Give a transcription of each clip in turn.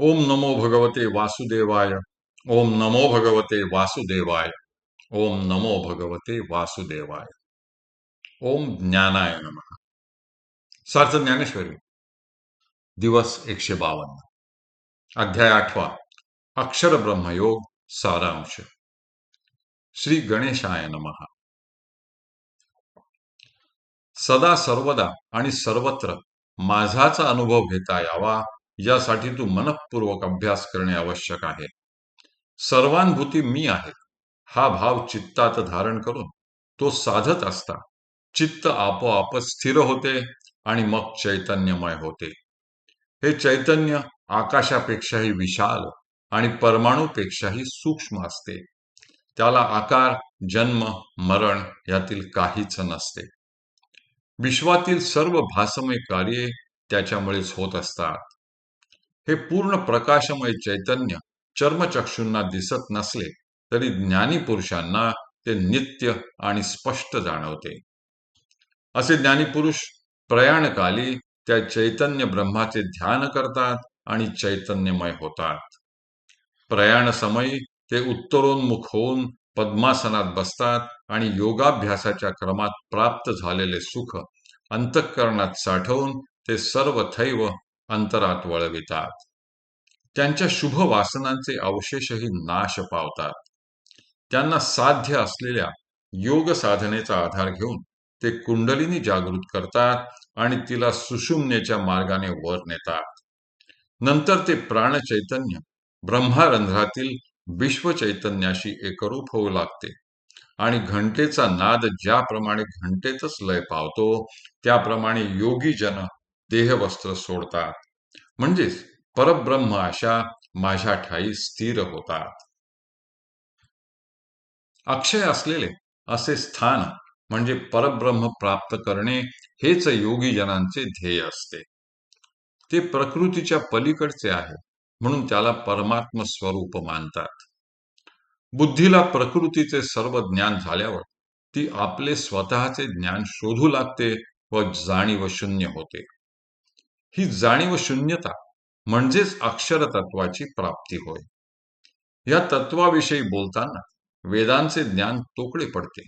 ओम नमो भगवते वासुदेवाय ओम नमो भगवते वासुदेवाय ओम नमो भगवते वासुदेवाय। ओम ज्ञानाय नमः। सार्थ ज्ञानेश्वरी दिवस एकशे बावन्न। अध्याय आठवा अक्षर ब्रह्मयोग सारांश। श्री गणेशाय नमः। सदा सर्वदा आणि सर्वत्र माझाचा अनुभव घेता यावा यासाठी तू मनपूर्वक अभ्यास करणे आवश्यक आहे. सर्वानुभूती मी आहे. हा भाव चित्तात धारण करून तो साधत असता. चित्त आपोआप स्थिर होते आणि मग चैतन्यमय होते. हे चैतन्य आकाशापेक्षाही विशाल आणि परमाणूपेक्षाही सूक्ष्म असते. त्याला आकार जन्म मरण यातील काहीच नसते. विश्वातील सर्व भासमय कार्ये त्याच्यामुळेच होत असतात. हे पूर्ण प्रकाशमय चैतन्य चर्मचक्षूंना दिसत नसले तरी ज्ञानी पुरुषांना ते नित्य आणि स्पष्ट जाणवते. असे ज्ञानीपुरुष प्रयाणकाली त्या चैतन्य ब्रह्माचे ध्यान करतात आणि चैतन्यमय होतात. प्रयाण समयी ते उत्तरोन्मुख होऊन पद्मासनात बसतात आणि योगाभ्यासाच्या क्रमात प्राप्त झालेले सुख अंतःकरणात साठवून ते सर्व थैव अंतरात वळवितात. त्यांच्या शुभ वासनांचे अवशेषही नाश पावतात. त्यांना साध्य असलेल्या योग साधनेचा आधार घेऊन ते कुंडलिनी जागृत करतात आणि तिला सुषुम्नेच्या मार्गाने वर नेतात. नंतर ते प्राण चैतन्य ब्रह्मारंध्रातील विश्व चैतन्याशी एकरूप होऊ लागते आणि घंटेचा नाद ज्याप्रमाणे घंटेतच लय पावतो त्याप्रमाणे योगी जन देहवस्त्र सोडतात. म्हणजेच परब्रह्म अशा माझ्या ठाई स्थिर होतात. अक्षय असलेले असे स्थान म्हणजे परब्रह्म प्राप्त करणे हेच योगी जनांचे ध्येय असते. ते प्रकृतीच्या पलीकडचे आहे म्हणून त्याला परमात्म स्वरूप मानतात. बुद्धीला प्रकृतीचे सर्व ज्ञान झाल्यावर ती आपले स्वतःचे ज्ञान शोधू लागते व जाणीव शून्य होते. ही जाणीव शून्यता म्हणजेच अक्षर तत्वाची प्राप्ती होय. या तत्वाविषयी बोलताना वेदांचे ज्ञान तोकडे पडते.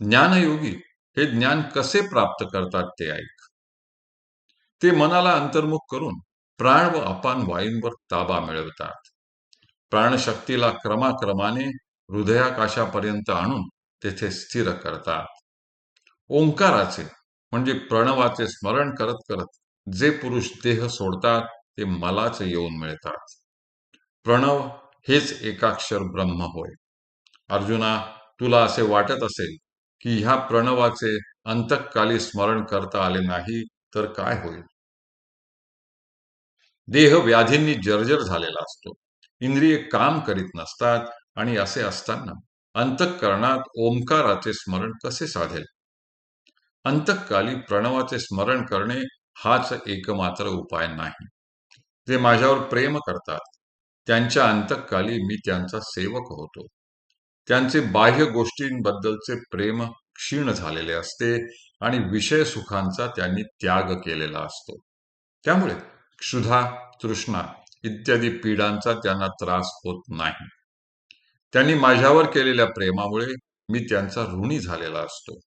ज्ञानयोगी हे ज्ञान कसे प्राप्त करतात ते ऐक. ते मनाला अंतर्मुख करून प्राण व अपान वायूंवर ताबा मिळवतात. प्राणशक्तीला क्रमाक्रमाने हृदयाकाशापर्यंत आणून तेथे स्थिर करतात. ओंकाराचे म्हणजे प्रणवाचे स्मरण करत करत जे पुरुष देह सोडतात ते मलाच येऊन मिळतात. प्रणव हेच एकाक्षर ब्रह्म होय. अर्जुना तुला असे वाटत असेल की ह्या प्रणवाचे अंतकाली स्मरण करता आले नाही तर काय होईल? देह व्याधींनी जर्जर झालेला असतो. इंद्रिय काम करीत नसतात आणि असे असताना अंतःकरणात ओंकाराचे स्मरण कसे साधेल? अंतकाली प्रणवाचे स्मरण करणे हाच एकमात्र उपाय नाही. जे माझ्यावर प्रेम करतात त्यांच्या अंतकाली मी त्यांचा सेवक होतो. त्यांचे बाह्य गोष्टींबद्दलचे प्रेम क्षीण झालेले असते आणि विषय सुखांचा त्यांनी त्याग केलेला असतो. त्यामुळे क्षुधा तृष्णा इत्यादी पीडांचा त्यांना त्रास होत नाही. त्यांनी माझ्यावर केलेल्या प्रेमामुळे मी त्यांचा ऋणी झालेला असतो.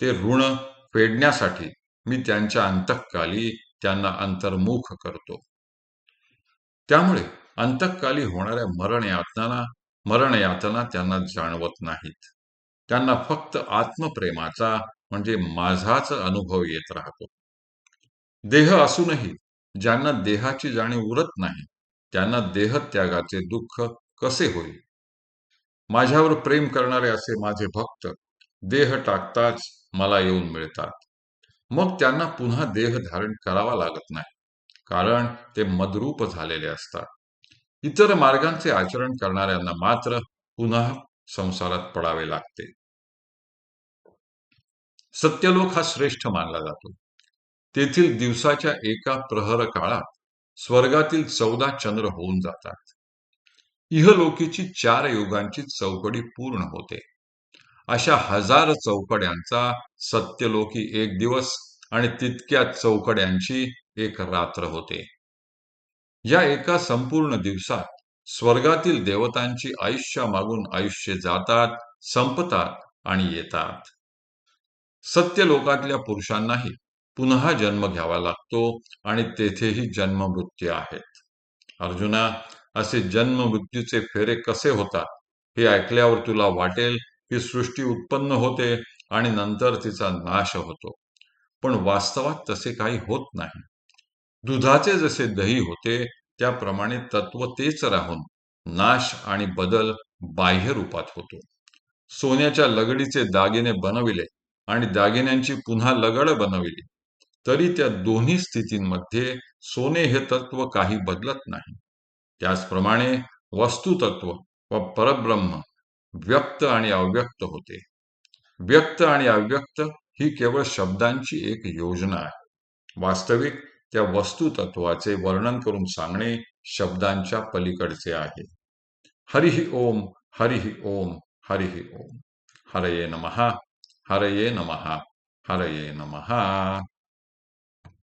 ते ऋण फेडण्यासाठी मी त्यांच्या अंतकाली त्यांना अंतर्मुख करतो. त्यामुळे अंतकाली होणाऱ्या मरण यातना मरण यातना त्यांना जाणवत नाहीत. त्यांना फक्त आत्मप्रेमाचा म्हणजे माझाच अनुभव येत राहतो. देह असूनही ज्यांना देहाची जाणीव उरत नाही त्यांना देहत्यागाचे दुःख कसे होईल? माझ्यावर प्रेम करणारे असे माझे भक्त देह टाकताच मला येऊन मिळतात. मग त्यांना पुन्हा देह धारण करावा लागत नाही. कारण ते मदरूप झालेले असतात. इतर मार्गांचे आचरण करणाऱ्यांना मात्र पुन्हा संसारात पडावे लागते. सत्यलोक हा श्रेष्ठ मानला जातो. तेथील दिवसाच्या एका प्रहर काळात स्वर्गातील चौदा चंद्र होऊन जातात. इहलोकीची चार युगांची चौकडी पूर्ण होते. अशा हजार चौकड्यांचा सत्यलोकी एक दिवस आणि तितक्या चौकड्यांची एक रात्र होते. या एका संपूर्ण दिवसात स्वर्गातील देवतांची आयुष्या मागून आयुष्य जातात संपतात आणि येतात. सत्य लोकातल्या पुरुषांनाही पुन्हा जन्म घ्यावा लागतो आणि तेथेही जन्म मृत्यू आहेत. अर्जुना असे जन्म मृत्यूचे फेरे कसे होतात हे ऐकल्यावर तुला वाटेल की सृष्टी उत्पन्न होते आणि नंतर तिचा नाश होतो. पण वास्तवात तसे काही होत नाही. दुधाचे जसे दही होते त्याप्रमाणे तत्व तेच राहून नाश आणि बदल बाह्य रूपात होतो. सोन्याच्या लगडीचे दागिने बनविले आणि दागिन्यांची पुन्हा लगड बनविली तरी त्या दोन्ही स्थितींमध्ये सोने हे तत्व काही बदलत नाही. त्याचप्रमाणे वस्तुतत्व व परब्रह्म व्यक्त आणि अव्यक्त होते. व्यक्त आणि अव्यक्त ही केवळ शब्दांची एक योजना आहे. वास्तविक त्या वस्तुतत्वाचे वर्णन करून सांगणे शब्दांच्या पलीकडचे आहे. हरिही ओम हरिही ओम हरिही ओम. हरये नमहा हरये नमहा हरये नमहा